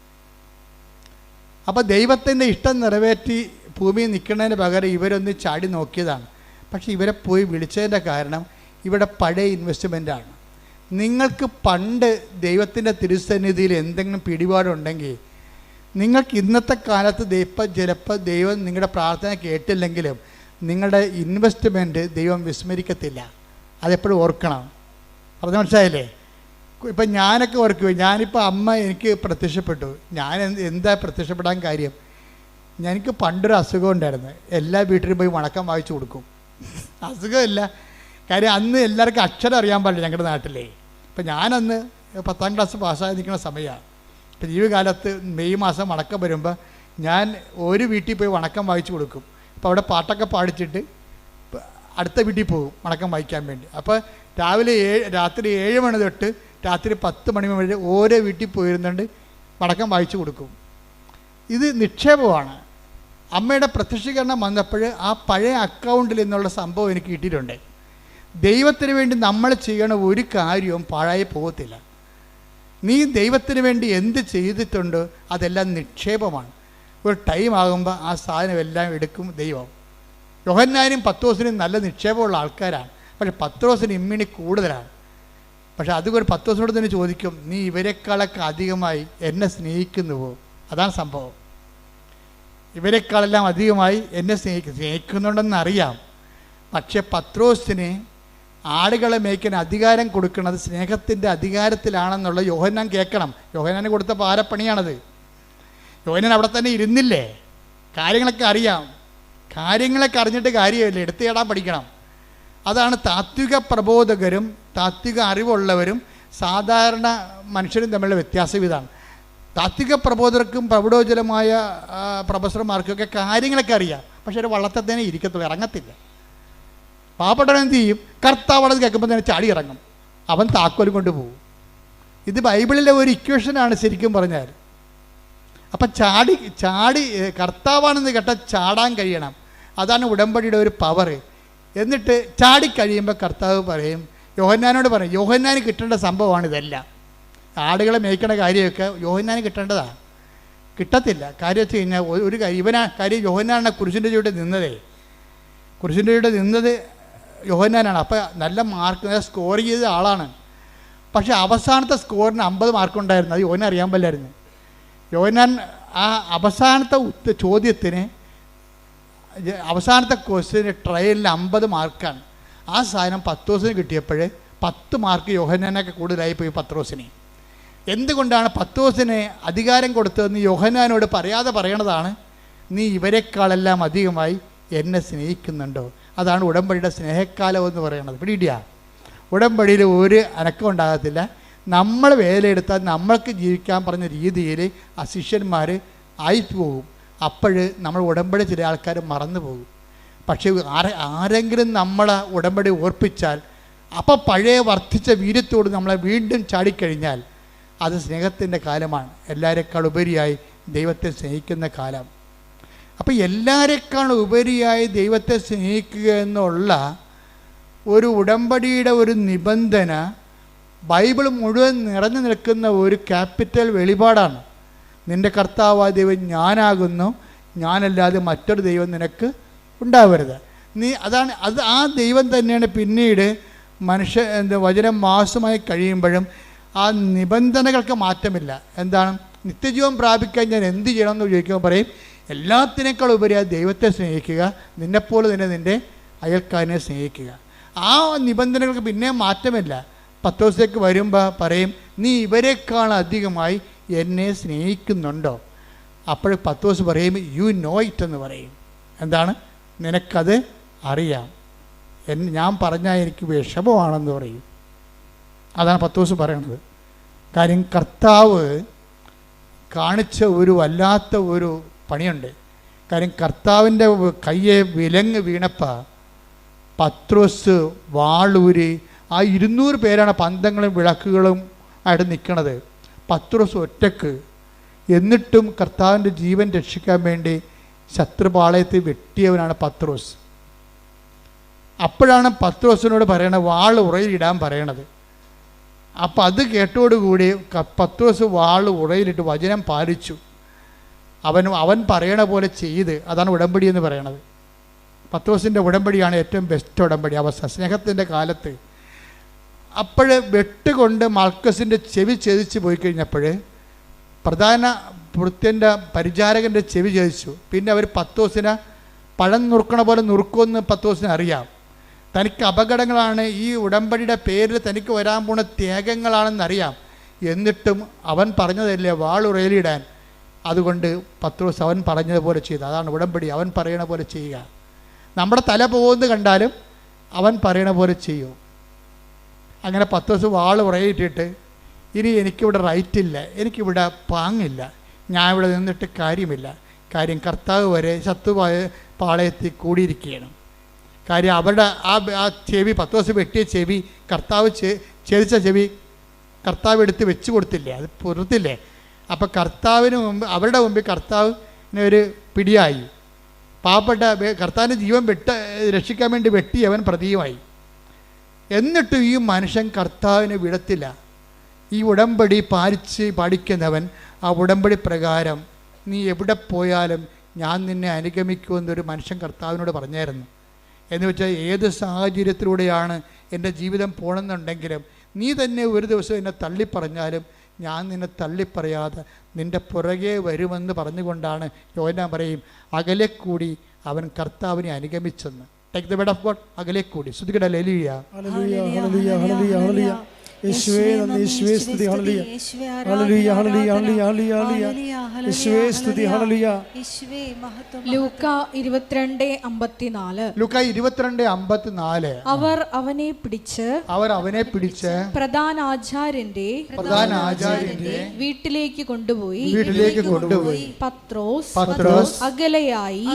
അപ്പോൾ ദൈവത്തിന്റെ ഇഷ്ടം നിറവേറ്റി ഭൂമിയിൽ നിൽക്കുന്നതിന് പകരം ഇവരൊന്ന് ചാടി നോക്കിയതാണ്. പക്ഷേ ഇവരെ പോയി വിളിച്ചതിന്റെ കാരണം ഇവിടെ പഴയ ഇൻവെസ്റ്റ്മെന്റാണ് നിങ്ങൾക്ക് പണ്ട് ദൈവത്തിന്റെ തിരുസന്നിധിയിൽ എന്തെങ്കിലും പിടിപാടുണ്ടെങ്കിൽ നിങ്ങൾക്ക് ഇന്നത്തെ കാലത്ത് ദൈവം ചിലപ്പോൾ ദൈവം നിങ്ങളുടെ പ്രാർത്ഥന കേട്ടില്ലെങ്കിലും നിങ്ങളുടെ ഇൻവെസ്റ്റ്മെന്റ് ദൈവം വിസ്മരിക്കത്തില്ല. അതെപ്പോഴും ഓർക്കണം. പറഞ്ഞ മനസ്സിലായില്ലേ? ഇപ്പം ഞാനൊക്കെ ഓർക്കുക ഞാനിപ്പോൾ അമ്മ എനിക്ക് പ്രത്യക്ഷപ്പെട്ടു. ഞാൻ എന്താ പ്രത്യക്ഷപ്പെടാൻ കാര്യം? എനിക്ക് പണ്ടൊരു അസുഖം ഉണ്ടായിരുന്നു. എല്ലാ വീട്ടിലും പോയി വണക്കം വായിച്ചു കൊടുക്കും. അസുഖമില്ല. കാര്യം അന്ന് എല്ലാവർക്കും അക്ഷരം അറിയാൻ പാടില്ല ഞങ്ങളുടെ നാട്ടിലേ. ഇപ്പം ഞാനന്ന് പത്താം ക്ലാസ് പാസ്സായി നിൽക്കുന്ന സമയമാണ് ഇപ്പം ജീവിതകാലത്ത് മെയ് മാസം വണക്കം വരുമ്പോൾ ഞാൻ ഒരു വീട്ടിൽ പോയി വണക്കം വായിച്ചു കൊടുക്കും. അപ്പോൾ അവിടെ പാട്ടൊക്കെ പാടിച്ചിട്ട് അടുത്ത വീട്ടിൽ പോകും വണക്കം വായിക്കാൻ വേണ്ടി. അപ്പോൾ രാവിലെ ഏഴ് രാത്രി ഏഴ് മണി തൊട്ട് രാത്രി പത്ത് മണി വരെ ഓരോ വീട്ടിൽ പോയിരുന്നുണ്ട് വണക്കം വായിച്ചു കൊടുക്കും. ഇത് നിക്ഷേപമാണ്. അമ്മയുടെ പ്രത്യക്ഷീകരണം വന്നപ്പോൾ ആ പഴയ അക്കൗണ്ടിൽ നിന്നുള്ള സംഭവം എനിക്ക് കിട്ടിയിട്ടുണ്ട്. ദൈവത്തിന് വേണ്ടി നമ്മൾ ചെയ്യണ ഒരു കാര്യവും പാഴായി പോകത്തില്ല. നീ ദൈവത്തിന് വേണ്ടി എന്ത് ചെയ്തിട്ടുണ്ട് അതെല്ലാം നിക്ഷേപമാണ്. ഒരു ടൈം ആകുമ്പോൾ ആ സാധനം എല്ലാം എടുക്കും ദൈവം. യോഹന്നാനും പത്തോസിനും നല്ല നിക്ഷേപമുള്ള ആൾക്കാരാണ്. പക്ഷെ പത്രോസിന് ഇമ്മിണി കൂടുതലാണ്. പക്ഷെ അതുകൊണ്ട് പത്തോസിനോട് തന്നെ ചോദിക്കും നീ ഇവരെക്കാളൊക്കെ അധികമായി എന്നെ സ്നേഹിക്കുന്നുവോ? അതാണ് സംഭവം. ഇവരെക്കാളെല്ലാം അധികമായി എന്നെ സ്നേഹിക്കും സ്നേഹിക്കുന്നുണ്ടെന്ന് അറിയാം പക്ഷെ പത്രോസിന് ആടുകളെ മേയ്ക്കാൻ അധികാരം കൊടുക്കുന്നത് സ്നേഹത്തിന്റെ അധികാരത്തിലാണെന്നുള്ള യോഹന്നാൻ കേൾക്കണം. യോഹന്നാന് കൊടുത്ത പാരപ്പണിയാണത്. യോഹന്നാൻ അവിടെ തന്നെ ഇരുന്നില്ലേ? കാര്യങ്ങളൊക്കെ അറിയാം. കാര്യങ്ങളൊക്കെ അറിഞ്ഞിട്ട് കാര്യമില്ല എടുത്തേടാൻ പഠിക്കണം. അതാണ് താത്വിക പ്രബോധകരും താത്വിക അറിവുള്ളവരും സാധാരണ മനുഷ്യരും തമ്മിലുള്ള വ്യത്യാസം ഇതാണ്. താത്വിക പ്രബോധകർക്കും പ്രൗഢോജ്വലമായ പ്രൊഫസർമാർക്കും പ്രൊഫസർമാർക്കൊക്കെ കാര്യങ്ങളൊക്കെ അറിയാം. പക്ഷേ ഒരു വള്ളത്തെ തന്നെ ഇരിക്കത്തുള്ളൂ ഇറങ്ങത്തില്ല. പാവപ്പെട്ടവൻ എന്ത് ചെയ്യും? കർത്താവളത് കേൾക്കുമ്പോൾ തന്നെ ചാടി ഇറങ്ങും. അവൻ താക്കോലും കൊണ്ടുപോകും ഇത് ബൈബിളിലെ ഒരു ഇക്വേഷനാണ് ശരിക്കും പറഞ്ഞാൽ അപ്പം ചാടി ചാടി കർത്താവാണെന്ന് കേട്ട ചാടാൻ കഴിയണം. അതാണ് ഉടമ്പടിയുടെ ഒരു പവർ എന്നിട്ട് ചാടി കഴിയുമ്പോൾ കർത്താവ് പറയും യോഹന്നാനോട് പറയും യോഹന്നാന് കിട്ടേണ്ട സംഭവമാണ് ഇതെല്ലാം. ആടുകളെ മേയ്ക്കണ കാര്യമൊക്കെ യോഹന്നാന് കിട്ടേണ്ടതാണ് കിട്ടത്തില്ല. കാര്യം വെച്ച് കഴിഞ്ഞാൽ ഒരു- ഇവനാ കാര്യം യോഹന്നാനാണ് കുരിശിന്റെ ചൂടെ നിന്നതേ. കുരിശിന്റെ ചൂടെ നിന്നത് യോഹന്നാനാണ്. അപ്പോൾ നല്ല മാർക്ക് സ്കോർ ചെയ്ത ആളാണ്. പക്ഷെ അവസാനത്തെ സ്കോറിന് അമ്പത് മാർക്കുണ്ടായിരുന്നു അത് യോഹന അറിയാൻ പറ്റില്ലായിരുന്നു യോഹന്നാൻ ആ അവസാനത്തെ ചോദ്യത്തിന് അവസാനത്തെ ക്വസ്റ്റിന് ട്രയലിൽ അമ്പത് മാർക്കാണ് ആ സാധനം പത്തോസിന് കിട്ടിയപ്പോൾ പത്ത് മാർക്ക് യോഹന്നാനൊക്കെ കൂടുതലായി പോയി പത്രോസിന്. എന്തുകൊണ്ടാണ് പത്തോസിന് അധികാരം കൊടുത്തതെന്ന് യോഹന്നാനോട് പറയാതെ പറയണതാണ്? നീ ഇവരെക്കാളെല്ലാം അധികമായി എന്നെ സ്നേഹിക്കുന്നുണ്ടോ? അതാണ് ഉടമ്പടിയുടെ സ്നേഹക്കാലം എന്ന് പറയുന്നത്. പിടിയിടിയാ ഉടമ്പടിയിൽ ഒരു അനക്കം ഉണ്ടാകത്തില്ല. നമ്മൾ വേലയെടുത്താൽ നമ്മൾക്ക് ജീവിക്കാൻ പറഞ്ഞ രീതിയിൽ ആ ശിഷ്യന്മാർ ആയി പോകും അപ്പോൾ നമ്മൾ ഉടമ്പടി ചില ആൾക്കാർ മറന്നു പോകും. പക്ഷേ ആരെ ആരെങ്കിലും നമ്മളെ ഉടമ്പടി ഓർപ്പിച്ചാൽ അപ്പോൾ പഴയ വർദ്ധിച്ച വീര്യത്തോട് നമ്മളെ വീണ്ടും ചാടിക്കഴിഞ്ഞാൽ അത് സ്നേഹത്തിന്റെ കാലമാണ്. എല്ലാവരെക്കാൾ ഉപരിയായി ദൈവത്തെ സ്നേഹിക്കുന്ന കാലം. അപ്പോൾ എല്ലാവരെക്കാളും ഉപരിയായി ദൈവത്തെ സ്നേഹിക്കുക എന്നുള്ള ഒരു ഉടമ്പടിയുടെ ഒരു നിബന്ധന ബൈബിൾ മുഴുവൻ നിറഞ്ഞു നിൽക്കുന്ന ഒരു ക്യാപിറ്റൽ വെളിപാടാണ്. നിന്റെ കർത്താവായ ദൈവം ഞാനാകുന്നു. ഞാനല്ലാതെ മറ്റൊരു ദൈവം നിനക്ക് ഉണ്ടാവരുത്. നീ അതാണ് അത് ആ ദൈവം തന്നെയാണ് പിന്നീട് മനുഷ്യ എന്താ വചനം മാസമായി കഴിയുമ്പോഴും ആ നിബന്ധനകൾക്ക് മാറ്റമില്ല. എന്താണ്? നിത്യജീവൻ പ്രാപിക്കാൻ ഞാൻ എന്ത് ചെയ്യണമെന്ന് ചോദിക്കുമ്പോൾ പറയും എല്ലാത്തിനേക്കാൾ ഉപരിയായി ദൈവത്തെ സ്നേഹിക്കുക നിന്നെപ്പോലെ തന്നെ നിന്റെ അയൽക്കാരനെ സ്നേഹിക്കുക. ആ നിബന്ധനകൾക്ക് പിന്നെ മാറ്റമില്ല. പത്ത് ദിവസത്തേക്ക് വരുമ്പോൾ പറയും നീ ഇവരെക്കാൾ അധികമായി എന്നെ സ്നേഹിക്കുന്നുണ്ടോ? അപ്പോൾ ദിവസം പറയും യു നോ ഇറ്റ് എന്ന് പറയും. എന്താണ്? നിനക്കത് അറിയാം. എൻ ഞാൻ പറഞ്ഞാൽ എനിക്ക് വിഷമമാണെന്ന് പറയും. അതാണ് പത്ത് ദിവസം പറയണത്. കാര്യം കർത്താവ് കാണിച്ച ഒരു വല്ലാത്ത ഒരു പണിയുണ്ട്. കാര്യം കർത്താവിന്റെ കയ്യെ വിലങ്ങ് വീണപ്പ പത്രോസ് വാളൂര് ആ ഇരുന്നൂറ് പേരാണ് പന്തങ്ങളും വിളക്കുകളും ആയിട്ട് നിൽക്കണത് പത്രോസ് ഒറ്റയ്ക്ക്. എന്നിട്ടും കർത്താവിന്റെ ജീവൻ രക്ഷിക്കാൻ വേണ്ടി ശത്രുപാളയത്തിൽ വെട്ടിയവനാണ് പത്രോസ്. അപ്പോഴാണ് പത്രോസിനോട് പറയണത് വാൾ ഉറയിലിടാൻ പറയണത്. അപ്പം അത് കേട്ടോടുകൂടി പത്രോസ് വാൾ ഉറയിലിട്ട് വചനം പാലിച്ചു. അവൻ അവൻ പറയണ പോലെ ചെയ്ത്. അതാണ് ഉടമ്പടി എന്ന് പറയണത്. പത്രോസിന്റെ ഉടമ്പടിയാണ് ഏറ്റവും ബെസ്റ്റ് ഉടമ്പടി. അവ സ്നേഹത്തിന്റെ കാലത്ത്. അപ്പോൾ വെട്ടുകൊണ്ട് മൽക്കസിന്റെ ചെവി ചെതിച്ച് പോയി കഴിഞ്ഞപ്പോൾ പ്രധാന വൃത്യന്റെ പരിചാരകന്റെ ചെവി ചതിച്ചു പിന്നെ അവർ പത്തോസിനെ പഴം നുറുക്കണ പോലെ നുറുക്കുമെന്ന് പത്തോസിന് അറിയാം. തനിക്ക് അപകടങ്ങളാണ്. ഈ ഉടമ്പടിയുടെ പേരിൽ തനിക്ക് വരാൻ പോണ ത്യാഗങ്ങളാണെന്നറിയാം എന്നിട്ടും അവൻ പറഞ്ഞതല്ലേ വാളുറയിലിടാൻ. അതുകൊണ്ട് പത്രോസ് അവൻ പറഞ്ഞതുപോലെ ചെയ്തു. അതാണ് ഉടമ്പടി. അവൻ പറയണ പോലെ ചെയ്യുക. നമ്മുടെ തല പോകുന്നത് കണ്ടാലും അവൻ പറയണ പോലെ ചെയ്യും. അങ്ങനെ പത്ത് ദിവസം വാൾ ഉറയിട്ടിട്ട് ഇനി എനിക്കിവിടെ റൈറ്റ് ഇല്ല. എനിക്കിവിടെ പാങ്ങില്ല. ഞാൻ ഇവിടെ നിന്നിട്ട് കാര്യമില്ല. കാര്യം കർത്താവ് വരെ ശത്രുവായ പാളയത്തിൽ കൂടിയിരിക്കുകയാണ്. കാര്യം അവരുടെ ആ ആ ചെവി പത്ത് ദിവസം വെട്ടിയ ചെവി കർത്താവ് ചെരിച്ച ചെവി കർത്താവ് എടുത്ത് വെച്ച് കൊടുത്തില്ലേ? അത് പുറത്തില്ലേ? അപ്പോൾ കർത്താവിന് മുമ്പ് അവരുടെ മുമ്പിൽ കർത്താവിന് ഒരു പിടിയായി. പാവപ്പെട്ട കർത്താവിന്റെ ജീവൻ വെട്ട രക്ഷിക്കാൻ വേണ്ടി വെട്ടി അവൻ പ്രതിയുമായി. എന്നിട്ടും ഈ മനുഷ്യൻ കർത്താവിനെ വിടത്തില്ല. ഈ ഉടമ്പടി പാലിച്ച് പഠിക്കുന്നവൻ ആ ഉടമ്പടി പ്രകാരം നീ എവിടെ പോയാലും ഞാൻ നിന്നെ അനുഗമിക്കുമെന്നൊരു മനുഷ്യൻ കർത്താവിനോട് പറഞ്ഞായിരുന്നു. എന്ന് വെച്ചാൽ ഏത് സാഹചര്യത്തിലൂടെയാണ് എന്റെ ജീവിതം പോകണമെന്നുണ്ടെങ്കിലും നീ തന്നെ ഒരു ദിവസം എന്നെ തള്ളിപ്പറഞ്ഞാലും ഞാൻ നിന്നെ തള്ളിപ്പറയാതെ നിന്റെ പുറകെ വരുമെന്ന് പറഞ്ഞുകൊണ്ടാണ് യോന പറയും അകലെ കൂടി അവൻ കർത്താവിനെ അനുഗമിച്ചെന്ന്. Take the bed of God അകലെ കൂടി. ശ്രുതികട ലെലിയ
യേശുവേ നന്ദി. യേശുവേ സ്തുതി. ഹല്ലേലൂയ. ഹല്ലേലൂയ ഹല്ലേലൂയ ഹല്ലേലൂയ ഹല്ലേലൂയ. യേശുവേ സ്തുതി. ഹല്ലേലൂയ.
ലൂക്ക ഇരുപത്തിരണ്ട് അമ്പത്തിനാല്.
ലൂക്ക ഇരുപത്തിരണ്ട് അമ്പത്തിനാല്.
അവർ അവനെ പിടിച്ച്
അവർ അവനെ പിടിച്ച്
പ്രധാന ആചാര്യന്റെ
പ്രധാന ആചാര്യന്റെ
വീട്ടിലേക്ക് കൊണ്ടുപോയി.
വീട്ടിലേക്ക് കൊണ്ടുപോയി.
പത്രോസ്
പത്രോസ്
അകലെയായി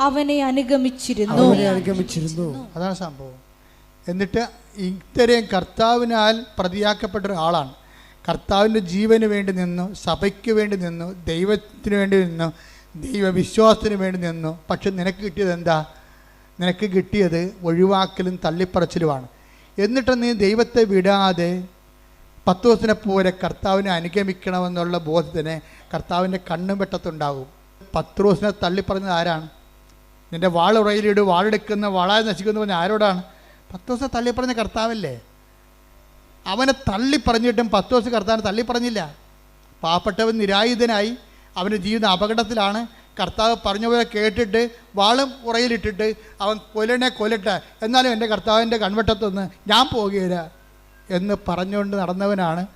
അവനെ അനുഗമിച്ചിരുന്നു.
അവനെ അനുഗമിച്ചിരുന്നു.
അതാണ് സംഭവം. എന്നിട്ട് ഇത്രയും കർത്താവിനാൽ പ്രതിയാക്കപ്പെട്ട ഒരാളാണ്. കർത്താവിന്റെ ജീവന് വേണ്ടി നിന്നു സഭയ്ക്ക് വേണ്ടി നിന്നു ദൈവത്തിന് വേണ്ടി നിന്നു ദൈവവിശ്വാസത്തിന് വേണ്ടി നിന്നു. പക്ഷെ നിനക്ക് കിട്ടിയത് എന്താ? നിനക്ക് കിട്ടിയത് ഒഴിവാക്കലും തള്ളിപ്പറച്ചിലുമാണ്. എന്നിട്ട് നീ ദൈവത്തെ വിടാതെ പത്ത് ദിവസത്തിനെ പോലെ കർത്താവിനെ അനുഗമിക്കണമെന്നുള്ള ബോധത്തിന് കർത്താവിന്റെ കണ്ണും വെട്ടത്തുണ്ടാകും ദിവസത്തിനെ തള്ളിപ്പറഞ്ഞത് ആരാണ്? വാൾ വാളുറയിലിട് വാളെടുക്കുന്ന വാളായി നശിക്കുന്ന പറഞ്ഞ ആരോടാണ്? പത്ത് ദിവസം തള്ളിപ്പറഞ്ഞ കർത്താവല്ലേ? അവനെ തള്ളിപ്പറഞ്ഞിട്ടും പത്ത് ദിവസം കർത്താവിനെ തള്ളിപ്പറഞ്ഞില്ല. പാവപ്പെട്ടവൻ നിരായുധനായി അവന്റെ ജീവിതം അപകടത്തിലാണ്. കർത്താവ് പറഞ്ഞ പോലെ കേട്ടിട്ട് വാളും ഉറയിലിട്ടിട്ട് അവൻ കൊലനെ കൊല്ലട്ടെ. എന്നാലും എന്റെ കർത്താവിന്റെ കൺവെട്ടത്തൊന്ന് ഞാൻ പോകുകയില്ല എന്ന് പറഞ്ഞുകൊണ്ട് നടന്നവനാണ്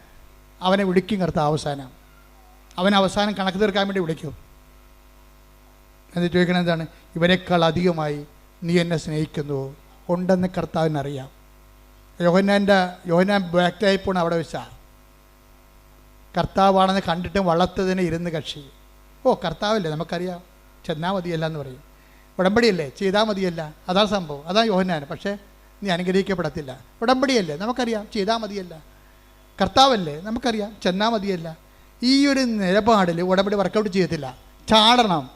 അവനെ വിളിക്കും കർത്താവ് അവസാനം. അവൻ അവസാനം കണക്ക് തീർക്കാൻ വേണ്ടി വിളിക്കും. എന്നിട്ട് ചോദിക്കണത് എന്താണ്? ഇവനേക്കാൾ അധികമായി നീ എന്നെ സ്നേഹിക്കുന്നുവോ? ഉണ്ടെന്ന് കർത്താവിനറിയാം. യോഹനാന്റെ യോഹനാൻ ബാക്റ്റായി അവിടെ വെച്ചാൽ കർത്താവാണെന്ന് കണ്ടിട്ടും വളർത്തതിന് ഇരുന്ന് കക്ഷി. ഓ കർത്താവല്ലേ നമുക്കറിയാം. ചെന്നാൽ മതിയല്ല എന്ന് പറയും. ഉടമ്പടിയല്ലേ? ചെയ്താൽ മതിയല്ല. അതാണ് സംഭവം. അതാണ് യോഹനാൻ പക്ഷേ നീ അനുഗ്രഹിക്കപ്പെടത്തില്ല. ഉടമ്പടിയല്ലേ? നമുക്കറിയാം. ചെയ്താൽ മതിയല്ല. കർത്താവല്ലേ? നമുക്കറിയാം. ചെന്നാൽ മതിയല്ല. ഈ ഒരു നിലപാടിൽ ഉടമ്പടി വർക്കൗട്ട് ചെയ്യത്തില്ല. ചാടണം.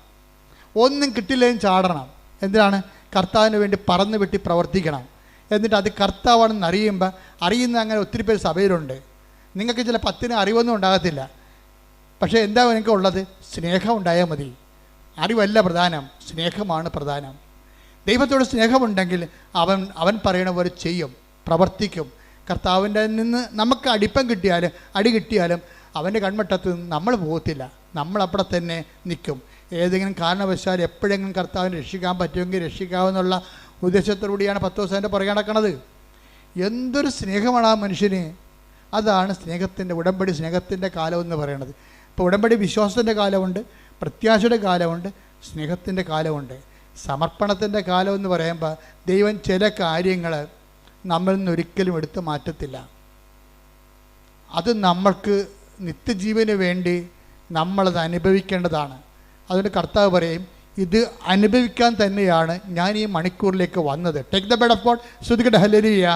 ഒന്നും കിട്ടില്ലെങ്കിലും ചാടണം. എന്തിനാണ്? കർത്താവിന് വേണ്ടി പറന്നു വെട്ടി പ്രവർത്തിക്കണം. എന്നിട്ട് അത് കർത്താവാണെന്ന് അറിയുമ്പോൾ അറിയുന്ന അങ്ങനെ ഒത്തിരി പേര് സഭയിലുണ്ട്. നിങ്ങൾക്ക് ചില പത്തിന് അറിവൊന്നും ഉണ്ടാകത്തില്ല. പക്ഷേ എന്താ നിങ്ങൾക്ക് ഉള്ളത്? സ്നേഹം ഉണ്ടായാൽ മതി. അറിവല്ല പ്രധാനം. സ്നേഹമാണ് പ്രധാനം. ദൈവത്തോട് സ്നേഹമുണ്ടെങ്കിൽ അവൻ അവൻ പറയണ പോലെ ചെയ്യും പ്രവർത്തിക്കും. കർത്താവിന്റെ നിന്ന് നമുക്ക് അടിപ്പം കിട്ടിയാലും അടി കിട്ടിയാലും അവന്റെ കൺമട്ടത്ത് നിന്ന് നമ്മൾ പോകത്തില്ല. നമ്മളവിടെ തന്നെ നിൽക്കും. ഏതെങ്കിലും കാരണവശാൽ എപ്പോഴെങ്കിലും കർത്താവിനെ രക്ഷിക്കാൻ പറ്റുമെങ്കിൽ രക്ഷിക്കാമെന്നുള്ള ഉദ്ദേശത്തോടുകൂടിയാണ് പത്ത് ദിവസം പുറകെ നടക്കുന്നത് എന്തൊരു സ്നേഹമാണ് ആ മനുഷ്യന്? അതാണ് സ്നേഹത്തിന്റെ ഉടമ്പടി സ്നേഹത്തിന്റെ കാലം എന്ന് പറയുന്നത്. ഇപ്പോൾ ഉടമ്പടി വിശ്വാസത്തിന്റെ കാലമുണ്ട് പ്രത്യാശയുടെ കാലമുണ്ട് സ്നേഹത്തിന്റെ കാലമുണ്ട്. സമർപ്പണത്തിന്റെ കാലം എന്ന് പറയുമ്പോൾ ദൈവം ചില കാര്യങ്ങൾ നമ്മളിൽ നിന്ന് ഒരിക്കലും എടുത്തു മാറ്റത്തില്ല. അത് നമ്മൾക്ക് നിത്യജീവന് വേണ്ടി നമ്മളത് അനുഭവിക്കേണ്ടതാണ്. അതുകൊണ്ട് കർത്താവ് പറയും ഇത് അനുഭവിക്കാൻ തന്നെയാണ് ഞാൻ ഈ മണിക്കൂറിലേക്ക് വന്നത്. Take the bed of God ശ്രുതികട ഹലരിയ